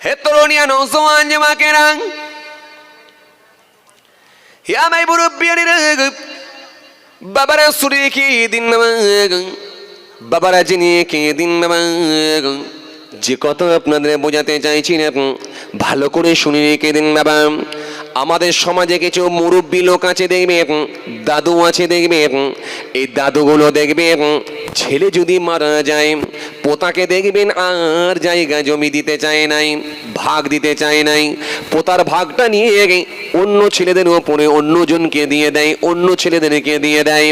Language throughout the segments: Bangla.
হে তরুণিয়া নৌসওয়ান জমাকেরা হে আমায় মুরব্বিয়ানিরা বাবারা সুরে কি দিন বাবারা জেনে কে দিন যে কথা আপনাদের বোঝাতে চাইছি না ভালো করে শুনে রেখে দিন বাবা। আমাদের সমাজে কিছু মুরব্বী লোক আছে দেখবে দাদু আছে দেখবে এই দাদুগুলো দেখবে ছেলে যদি মারা যায়, পোতাকে দেখবেন আর জায়গা জমি দিতে চায় নাই, ভাগ দিতে চায় নাই, পোতার ভাগটা নিয়ে অন্য ছেলেদের ওপরে অন্যজনকে দিয়ে দেয়, অন্য ছেলেদেরকে দিয়ে দেয়।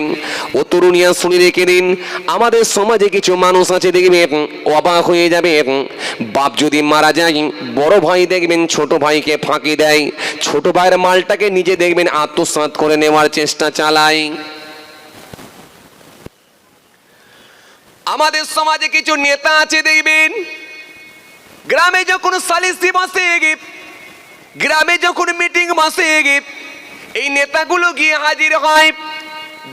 ও তরুণিয়া শুনে রেখে দিন, আমাদের সমাজে কিছু মানুষ আছে দেখবে অবাক হয়ে যাবে। বাপ যদি মারা যায়, বড় ভাই দেখবেন, ছোট ভাইকে ফাঁকি দেয়। ছোট ভাইয়ের মালটাকে নিজে দেখবেন, আত্মসাৎ করে নেওয়ার চেষ্টা চালায়। আমাদের সমাজে কিছু নেতা আছে, দেখবেন, গ্রামে যখন সালিসি বসে গ্রামে যখন মিটিং মাসে এই নেতাগুলো গিয়ে হাজির হয়,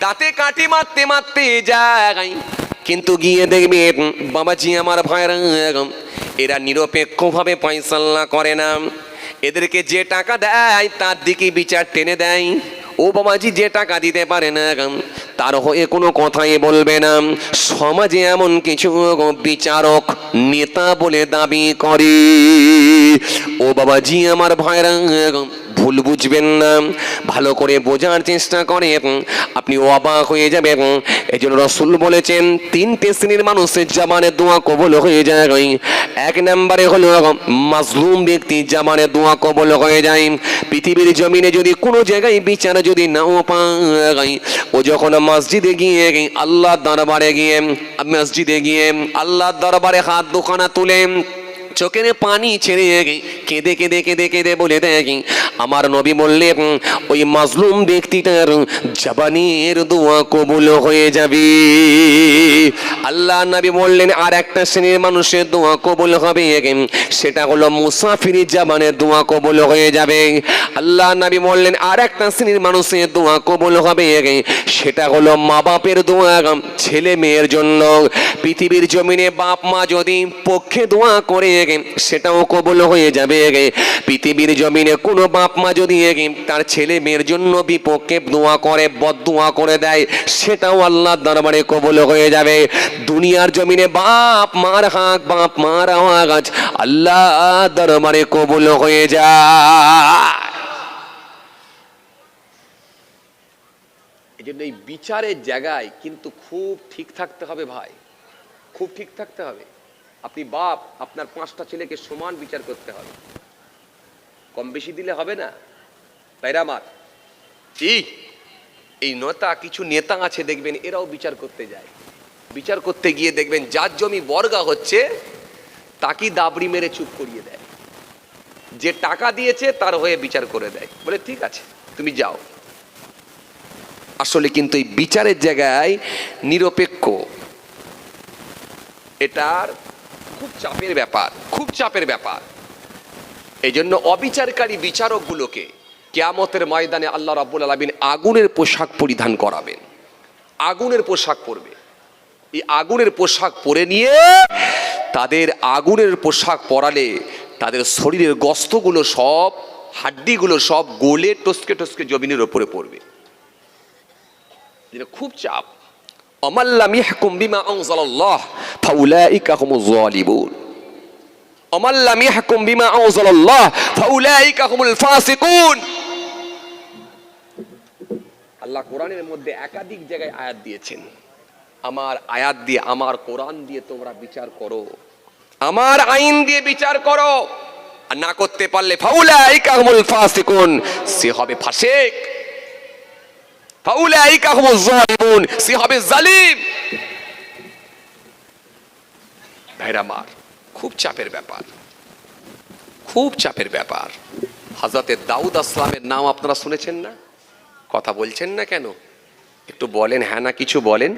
দাঁতে কাঠি মারতে মারতে যায়। কিন্তু গিয়ে দেখবে, বাবাজি আমার ভাইরা এরা নিরপেক্ষভাবে পয়সাল্লা করে না। এদেরকে যে টাকা দেয়, তার দিকে বিচার টেনে দেয়। ও বাবাজি যে টাকা দিতে পারে না, তার হয়ে কোনো কথাই বলবে না। সমাজে এমন কিছু বিচারক, নেতা বলে দাবি করে। ও বাবাজি আমার ভাইরা, ভুল বুঝবেন না, ভালো করে বোঝার চেষ্টা করে আপনি অবাক হয়ে যাবেন। এই জন্য রসুল বলেছেন, তিনটে শ্রেণির মানুষের জামানের দোয়া কবল হয়ে যায়। এক নম্বরে হলো মাজলুম ব্যক্তি জামানের দোয়া কবল হয়ে যায়। পৃথিবীর জমিনে যদি কোনো জায়গায় বিচার যদি নাও পায়, ও যখন মসজিদে গিয়ে আল্লাহ দরবারে গিয়ে, মসজিদে গিয়ে আল্লাহ দরবারে হাত দোকানা তুলে, চোখের পানি ছেড়ে কেঁদে কেঁদে কেঁদে কেঁদে বলে দেয়, আমার নবী বললেন, ওই মাজলুম ব্যক্তিটার জবানের দোয়া কবুল হয়ে যাবে। আল্লাহ নবী বললেন, আর একটা শ্রেণির মানুষের দোয়া কবুল হবে, সেটা হলো মুসাফির জাবানের দোয়া কবুল হয়ে যাবে। আল্লাহ নবী বললেন, আর একটা শ্রেণির মানুষের দোয়া কবুল হবে, সেটা হলো মা বাপের দোয়া, ছেলে মেয়ের জন্য। পৃথিবীর জমিনে বাপ মা যদি পক্ষে দোয়া করে, সেটাও কবল হয়ে যাবে। পৃথিবীর জমিনে কোনো বাপ মা যদি তার ছেলে মেয়ের জন্য বিপক্ষে দোয়া করে বদ দোয়া করে দেয়, সেটাও আল্লাহ দরবারে কবল হয়ে যাবে। দুনিয়ার জমিনে বাপ মার হাঁক, বাপ মার আওয়াজ আল্লাহ দরবারে কবল হয়ে এই এই বিচারের জায়গায় কিন্তু খুব ঠিক থাকতে হবে ভাই। খুব ঠিক থাকতে হবে। আপনি বাপ, আপনার পাঁচটা ছেলেকে সমান বিচার করতে হবে। কম বেশি দিলে হবে না। তাইরা আমার। কি এই নেতা, কিছু নেতা আছে দেখবেন, এরাও বিচার করতে যায়। বিচার করতে গিয়ে দেখবেন, যার জমি বর্গা হচ্ছে তাকে দাবড়ি মেরে চুপ করিয়ে দেয়। যে টাকা দিয়েছে, তার হয়ে বিচার করে দেয়। বলে, ঠিক আছে, তুমি যাও। আসলে কিন্তু এই বিচারের জায়গায় নিরপেক্ষ। এটার খুব চাপের ব্যাপার, খুব চাপের ব্যাপার। এই জন্য অবিচারকারী বিচারকগুলোকে কেয়ামতের ময়দানে আল্লাহ রাব্বুল আলমিন আগুনের পোশাক পরিধান করাবেন। আগুনের পোশাক পরবে। এই আগুনের পোশাক পরে নিয়ে তাদের আগুনের পোশাক পরালে তাদের শরীরের গস্তগুলো সব, হাড্ডিগুলো সব গোলে টসকে টসকে জমিনের ওপরে পড়বে। খুব চাপ। অমাল্লাম ইয়াহকুম বিমা আনজালাল্লাহ ফাউলাইকা হুমুজ জালিমুন অমাল্লাম ইয়াহকুম বিমা আনজালাল্লাহ ফাউলাইকা হুমুল ফাসিকুন আল্লাহ কোরআনের মধ্যে একাধিক জায়গায় আয়াত দিয়েছেন। আমার আয়াত দিয়ে, আমার কোরআন দিয়ে তোমরা বিচার করো। আমার আইন দিয়ে বিচার করো। আর না করতে পারলে, ফাউলাইকা হুমুল ফাসিকুন, সে হবে ফাসিক। সে হবে ভাইরা খুব চাপের ব্যাপার। খুব চাপের ব্যাপার। হাজরতে দাউদ আসলামের নাম আপনারা শুনেছেন না? কথা বলছেন না কেন? একটু বলেন হ্যাঁ না কিছু বলেন।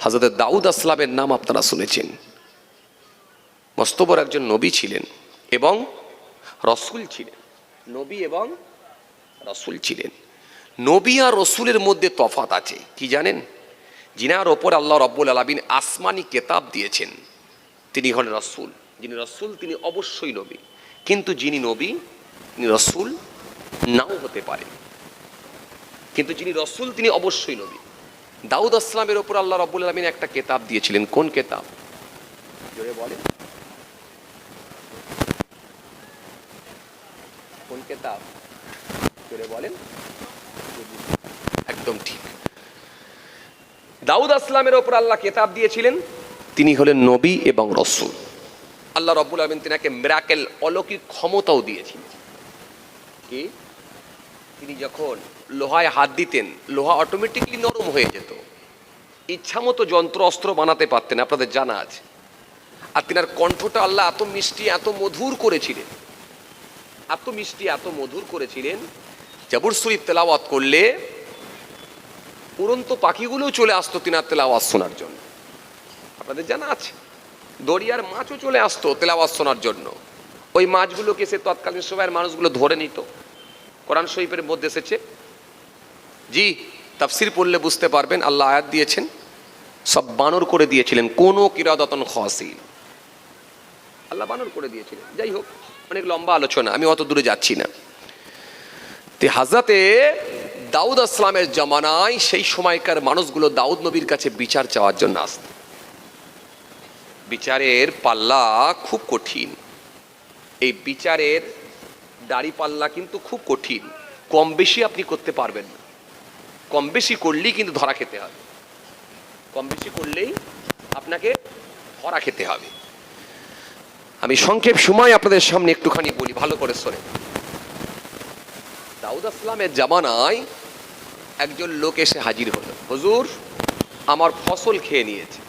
হাজরতে দাউদ আসলামের নাম আপনারা শুনেছেন। মস্ত বড় একজন নবী ছিলেন এবং রসুল ছিলেন। নবী এবং রসুল ছিলেন। নবী আর রসুলের মধ্যে তফাত আছে। কি জানেন? যিনার ওপর আল্লাহ রব্বুল আলমিন আসমানি কেতাব দিয়েছেন, তিনি হলেন রসুল। যিনি রসুল, তিনি অবশ্যই নবী। কিন্তু যিনি নবী, তিনি রসুল নাও হতে পারে। কিন্তু যিনি রসুল, তিনি অবশ্যই নবী। দাউদ আসলামের ওপর আল্লাহ রব্বুল আলমিন একটা কেতাব দিয়েছিলেন। কোন কেতাব? জোরে বলেন। কোন কেতাব? জোরে বলেন। একদম ঠিক। দাউদ আসলামের ওপর আল্লাহ কেতাব দিয়েছিলেন, তিনি হলেন নবী এবং রসুল। আল্লাহ রব্বুল আলমিন তিনাকে মিরাকেল অলৌকিক ক্ষমতাও দিয়েছিলেন কি? তিনি যখন লোহায় হাত দিতেন, লোহা অটোমেটিকলি নরম হয়ে যেত। ইচ্ছা মতো যন্ত্র, অস্ত্র বানাতে পারতেন, আপনাদের জানা আছে। আর তিনার কণ্ঠটা আল্লাহ এত মিষ্টি, এত মধুর করেছিলেন। এত মিষ্টি, এত মধুর করেছিলেন জাবুর শরীফ তেলাওয়াত করলে উড়ন্ত পাখিগুলোও চলে আসতো তিনার তেলাওয়াত শোনার জন্য। আপনাদের জানা আছে? দরিয়ার মাছও চলে আসতো তেলাওয়াত শোনার জন্য। ওই মাছগুলোকে সে তৎকালীন সময়ের মানুষগুলো ধরে নিত। কোরআন শরীফের মধ্যে এসেছে, জি, তাফসির পড়লে বুঝতে পারবেন, আল্লাহ আয়াত দিয়েছেন, সব বানর করে দিয়েছিলেন, কোনো কিরাদতন খসিল আল্লাহ বানর করে দিয়েছিলেন। যাই হোক, অনেক লম্বা আলোচনা, আমি অত দূরে যাচ্ছি না। তে হাজরাতে দাউদ আসলামের জমানায় সেই সময়কার মানুষগুলো দাউদ নবীর কাছে বিচার চাওয়ার জন্য আসত। বিচারের পাল্লা খুব কঠিন। এই বিচারের দাড়ি পাল্লা কিন্তু খুব কঠিন। কম বেশি আপনি করতে পারবেন না। কম বেশি করলেই কিন্তু ধরা খেতে হবে। কম বেশি করলেই আপনাকে ধরা খেতে হবে। আমি সংক্ষেপ সময় আপনাদের সামনে একটুখানি বলি, ভালো করে শোনেন। দাউদ আসলামের জামানায় একজন লোক এসে হাজির হলো। হজুর, আমার ফসল খেয়ে নিয়েছে।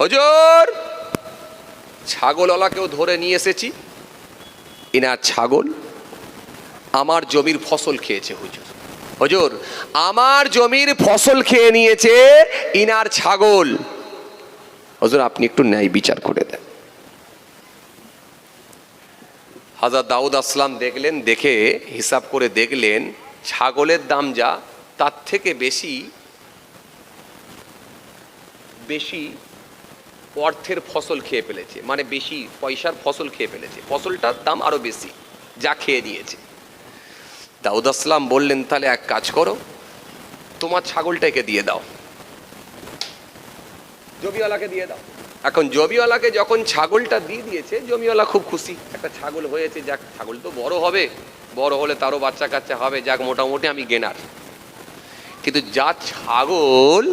হুজুর, ছাগলওয়ালাকেও ধরে নিয়ে এসেছি। এনার ছাগল আমার জমির ফসল খেয়েছে, হুজুর। হুজুর, আমার জমির ফসল খেয়ে নিয়েছে ইনার ছাগল। হুজুর, আপনি একটু ন্যায় বিচার করে দেন। হাজার দাউদ আসলাম দেখলেন, দেখে হিসাব করে দেখলেন ছাগলের দাম যা, তার থেকে বেশি বেশি অর্থের ফসল খেয়ে ফেলেছে। মানে বেশি পয়সার ফসল খেয়ে ফেলেছে। ফসলটার দাম আরও বেশি, যা খেয়ে নিয়েছে দাউদ আসলাম বললেন, তাহলে এক কাজ করো, তোমার ছাগলটাকে দিয়ে দাও। জমিওয়ালাকে দিয়ে দাও। এখন জমিওয়ালাকে যখন ছাগলটা দিয়ে দিয়েছে, জমিওয়ালা খুব খুশি। একটা ছাগল হয়েছে, যাক, ছাগল তো বড় হবে। বড় হলে তারও বাচ্চা কাচ্চা হবে, যাক, মোটামুটি আমি গেনার। কিন্তু যা ছাগল,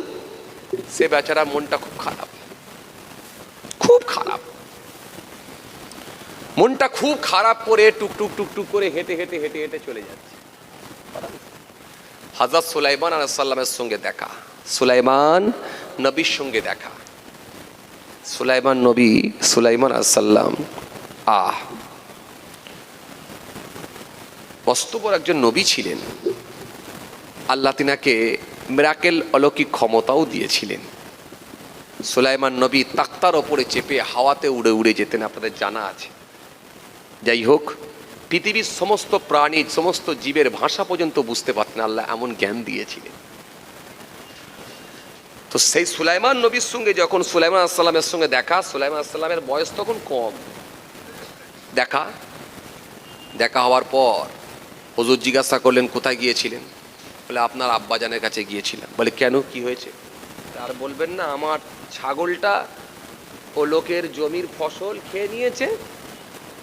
সে বেচারা মনটা খুব খারাপ। খুব খারাপ। মনটা খুব খারাপ করে টুকটুক টুকটুক করে হেঁটে হেঁটে হেঁটে হেঁটে চলে যাচ্ছে। হাজার সুলাইমান আলাইসাল্লামের সঙ্গে দেখা, সুলাইমান নবীর সঙ্গে দেখা। সুলাইমান নবী সুলাইমান আসাল্লাম আহ বস্তবর একজন নবী ছিলেন। আল্লাহ তিনাকে মিরাকেল অলৌকিক ক্ষমতাও দিয়েছিলেন। সুলাইমান নবী তাক্তার ওপরে চেপে হাওয়াতে উড়ে উড়ে যেতেন, আপনাদের জানা আছে। যাই হোক, পৃথিবীর সমস্ত প্রাণী, সমস্ত জীবের ভাষা পর্যন্ত বুঝতে পারতেন আল্লাহ এমন জ্ঞান দিয়েছিলেন। তো সেই সুলাইমান নবীর সঙ্গে যখন সুলাইমান আসসালামের সঙ্গে দেখা, সুলাইমান আসসালামের বয়স তখন কম। দেখা দেখা হওয়ার পর হজুর জিজ্ঞাসা করলেন, কোথায় গিয়েছিলেন? বলে, আপনার আব্বাজানের কাছে গিয়েছিলাম। বলে, কেন? কি হয়েছে? আর বলবেন না, আমার ছাগলটা ও লোকের জমির ফসল খেয়ে নিয়েছে,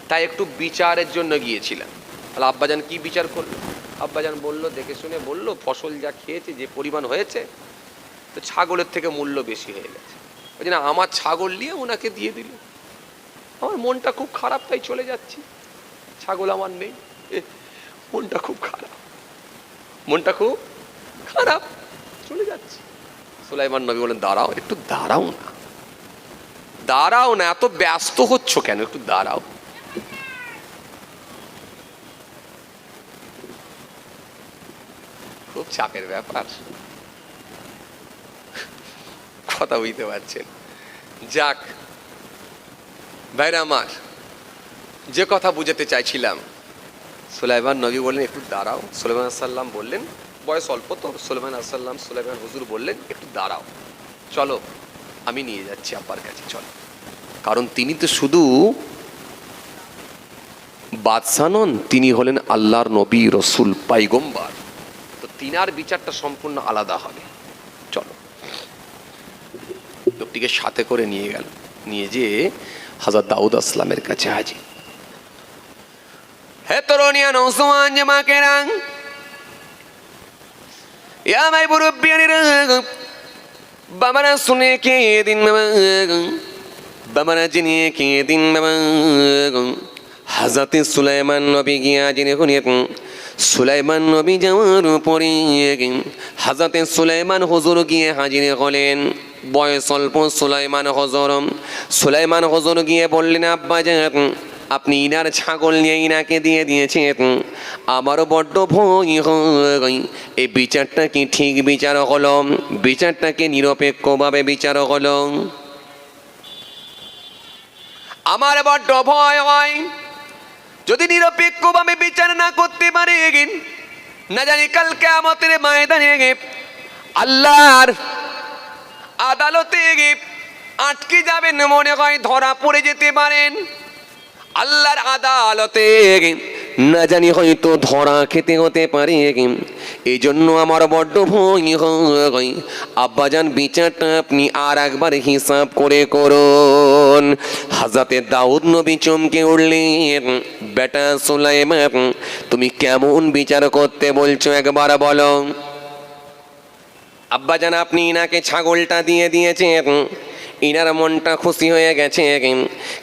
তাই একটু বিচারের জন্য গিয়েছিলাম। তাহলে আব্বাজান কি বিচার করল? আব্বাজান বলল, দেখে শুনে বলল, ফসল যা খেয়েছে, যে পরিমাণ হয়েছে, তো ছাগলের থেকে মূল্য বেশি হয়ে গেছে। ওই জন্য আমার ছাগল নিয়ে ওনাকে দিয়ে দিল। আমার মনটা খুব খারাপ, তাই চলে যাচ্ছি। ছাগল আমার নেই। মনটা খুব খারাপ। মনটা খুব খারাপ। চলে যাচ্ছে। সুলাইমান নবী বলেন, দাঁড়াও, একটু দাঁড়াও না। দাঁড়াও না, এত ব্যস্ত হচ্ছ কেন? একটু দাঁড়াও। খুব চাপের ব্যাপার। কথা বুঝতে পারছেন। যাক, ভাইরা আমার, যে কথা বুঝাতে চাইছিলাম সুলাইমান নবী বললেন, একটু দাঁড়াও। সুলাইমান আসাল্লাম বললেন, বয়স অল্প তো। সুলাইমান আসাল্লাম সুলাইমান হুজুর বললেন, একটু দাঁড়াও। চলো, আমি নিয়ে যাচ্ছি আব্বার কাছে, চলো। কারণ তিনি তো শুধু বাদশাহ নন, তিনি হলেন আল্লাহর নবী, রসুল, পাইগম্বার। তো তিনার বিচারটা সম্পূর্ণ আলাদা হবে। চলো। লোকটিকে সাথে করে নিয়ে গেল, নিয়ে যে হাজার দাউদ আসলামের কাছে হাজির। তরুণিয়া নৌসমান জামাকে রাং ইয়া মাই মুরব্বিয়ানিরা বাবারা শুনে কে দিন বাবা বাবারা জেনে কে দিন বাবা হাজাতে সুলাইমান নবী গিয়া জেনে শুনে সুলাইমান নবী যাওয়ার পরে হাজাতে সুলাইমান হজুর গিয়ে হাজির হলেন বয়স অল্প সুলাইমান হজর সুলাইমান হজর গিয়ে আপনি ইনার ছাগল নিয়ে ইনাকে দিয়ে দিয়েছেন। আমারও বড্ড ভয় এই বিচারটা কি ঠিক বিচার হলো? বিচারটাকে নিরপেক্ষভাবে বিচার হলো? আমার বড্ড ভয় হয়। যদি নিরপেক্ষভাবে বিচার না করতে পারে এগিন, না জানি কালকে আমাদের ময়দানে আল্লাহর আদালতে আটকে যাবেন মনে হয়, ধরা পড়ে যেতে পারেন। আল্লাহর আদালতে না জানি হয়তো ধরা খেতে হতে পারে। এই জন্য আমার বড্ড ভয় হয়। আব্বাজান, বিচারটা আপনি আর একবার হিসাব করে করুন। হাজাতে দাউদ নবী চমকে উঠলেন। বেটা সুলাইমান, তুমি কেমন বিচার করতে বলছো একবার বলো। আব্বাজান, আপনি ইনাকে ছাগলটা দিয়ে দিয়েছেন। ইনার মনটা খুশি হয়ে গেছে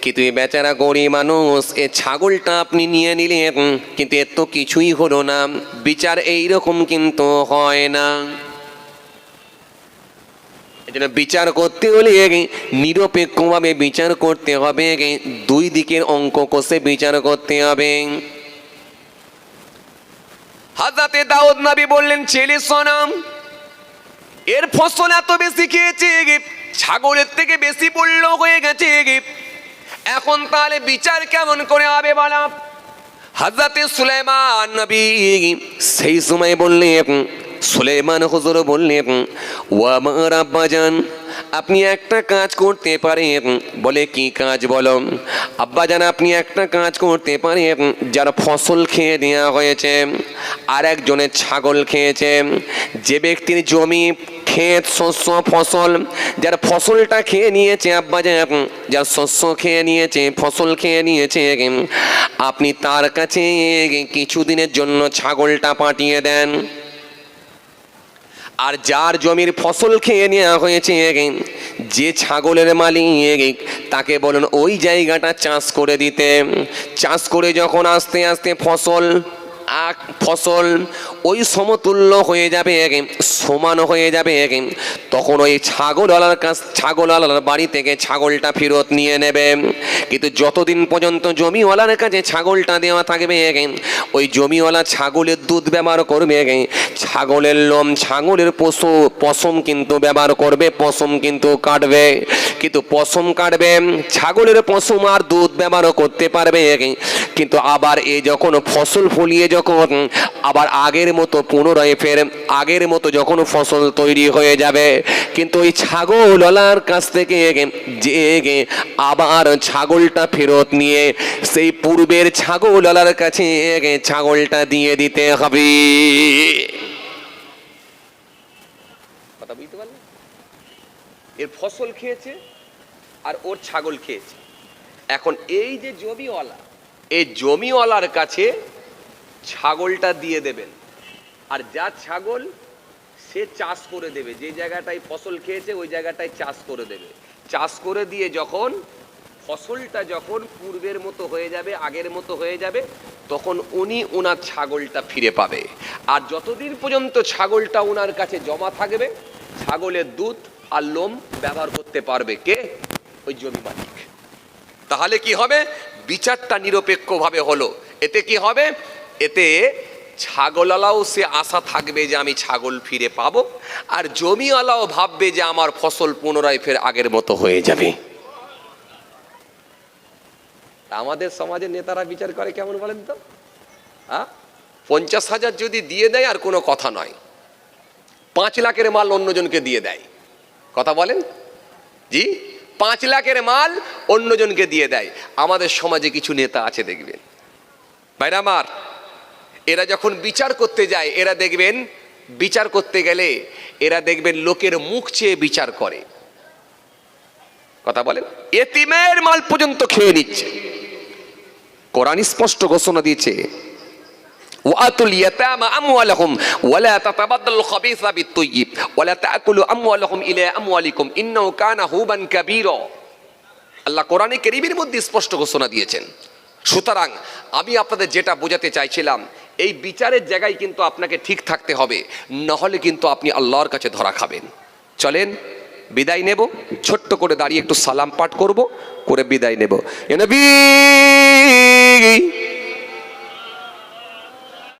কিন্তু এই বেচারা গরিব মানুষ, এ ছাগলটা আপনি নিয়ে নিলেন কিন্তু এর তো কিছুই হলো না, বিচার এইরকম কিন্তু হয় না। এজন্য বিচার করতে হলে নিরপেক্ষভাবে বিচার করতে হবে দুই দিকের অঙ্ক কষে বিচার করতে হবে। হাজাতে দাউদ নাবি বললেন, ছেলে সনাম, এর ফসল এত বেশি খেয়েছে ছাগলের থেকে বেশি পড়ল হয়ে গেছে এখন তাহলে বিচার কেমন করে হবে বলা? হাজরাতে সুলেমান নবী সেই সময় বললেন সুলেমান হুজুর বললেন ও আমার আব্বাজান আপনি একটা কাজ করতে পারেন। বলে, কি কাজ বলো? আব্বাজান, আপনি একটা কাজ করতে পারেন, যার ফসল খেয়ে দেওয়া হয়েছে, আর একজনের ছাগল খেয়েছে। যে ব্যক্তির জমি, ক্ষেত, শস্য, ফসল, যার ফসলটা খেয়ে নিয়েছে আব্বাজান, যার শস্য খেয়ে নিয়েছে, ফসল খেয়ে নিয়েছে, আপনি তার কাছে কিছুদিনের জন্য ছাগলটা পাঠিয়ে দেন। আর যার জমির ফসল খেয়ে নেওয়া হয়েছে যে ছাগলের মালিক তাকে বলেন, ওই জায়গাটা চাষ করে দিতে। চাষ করে যখন আস্তে আস্তে ফসল আখ ফসল, ওই সমতুল্য হয়ে যাবে, সমান হয়ে যাবে। তখন ওই ছাগলওয়ালার কাছ, ছাগলওয়ালার বাড়ি থেকে ছাগলটা ফেরত নিয়ে নেবে। কিন্তু যতদিন পর্যন্ত জমিওয়ালার কাছে ছাগলটা দেওয়া থাকবে, ওই জমিওয়ালা ছাগলের দুধ ব্যবহার করবে, ছাগলের লোম, ছাগলের পশু, পশম কিন্তু ব্যবহার করবে, পশম কিন্তু কাটবে। কিন্তু পশম কাটবে, ছাগলের পশম আর দুধ ব্যবহার করতে পারবে। কিন্তু আবার এ যখন ফসল ফলিয়ে যখন, আবার আগের মতো পুনরায় ফের আগের মতো যখন ফসল তৈরি হয়ে যাবে, কিন্তু ওই ছাগলওয়ালার কাছ থেকে যে আবার ছাগলটা ফেরত নিয়ে, সেই পূর্বের ছাগলওয়ালার কাছে ছাগলটা দিয়ে দিতে হবে। কথা বুঝতে এর ফসল খেয়েছে আর ওর ছাগল খেয়েছে। এখন এই যে জমিওয়ালা এই জমিওয়ালার কাছে ছাগলটা দিয়ে দেবেন। আর যা ছাগল সে চাষ করে দেবে। যে জায়গাটায় ফসল খেয়েছে, ওই জায়গাটায় চাষ করে দেবে। চাষ করে দিয়ে যখন ফসলটা যখন পূর্বের মতো হয়ে যাবে, আগের মতো হয়ে যাবে, তখন উনি ওনার ছাগলটা ফিরে পাবে। আর যতদিন পর্যন্ত ছাগলটা ওনার কাছে জমা থাকবে, ছাগলের দুধ আর লোম ব্যবহার করতে পারবে কে? ওই জমি মালিক। তাহলে কি হবে? বিচারটা নিরপেক্ষভাবে হলো। এতে কি হবে? এতে ছাগলওয়ালাও সে আশা থাকবে যে আমি ছাগল ফিরে পাবো, আর জমিওয়ালাও ভাববে যে আমার ফসল পুনরায় ফের আগের মতো হয়ে যাবে। আমাদের সমাজের নেতারা বিচার করে কেমন বলেন তো? হ্যাঁ পঞ্চাশ হাজার যদি দিয়ে দেয় আর কোনো কথা নয়। পাঁচ লাখের মাল অন্যজনকে দিয়ে দেয়। কথা বলেন? জি? পাঁচ লাখের মাল অন্যজনকে দিয়ে দেয়। আমাদের সমাজে কিছু নেতা আছে দেখবেন। ভাইরা এরা যখন বিচার করতে যায়, এরা দেখবেন বিচার করতে গেলে এরা দেখবেন লোকের মুখ চেয়ে বিচার করে। কথা বলেন? এতিমের মাল পর্যন্ত খেয়ে নিচ্ছে। কোরআন স্পষ্ট ঘোষণা দিয়েছে ওয়াতুল ইয়াতামা আমওয়ালাহুম, ওয়ালা তাতাবাদদালু খাবিসা বিত-তাইয়্যিব ওয়ালা তাকুলু আমওয়ালাহুম ইলা আমওয়ালিকুম, ইন্নাহু কানা হুবান কাবীরা। আল্লাহ কোরআনে কেরিমের মধ্যে স্পষ্ট ঘোষণা দিয়েছেন। সুতরাং আমি আপনাদের যেটা বোঝাতে চাইছিলাম, এই বিচারের জায়গায় কিন্তু আপনাকে ঠিক থাকতে হবে, নহলে কিন্তু আপনি আল্লাহর কাছে ধরা খাবেন। চলেন, বিদায় নেব, ছোট্ট করে দাঁড়িয়ে একটু সালাম পাঠ করব, করে বিদায় নেব। এ নবী!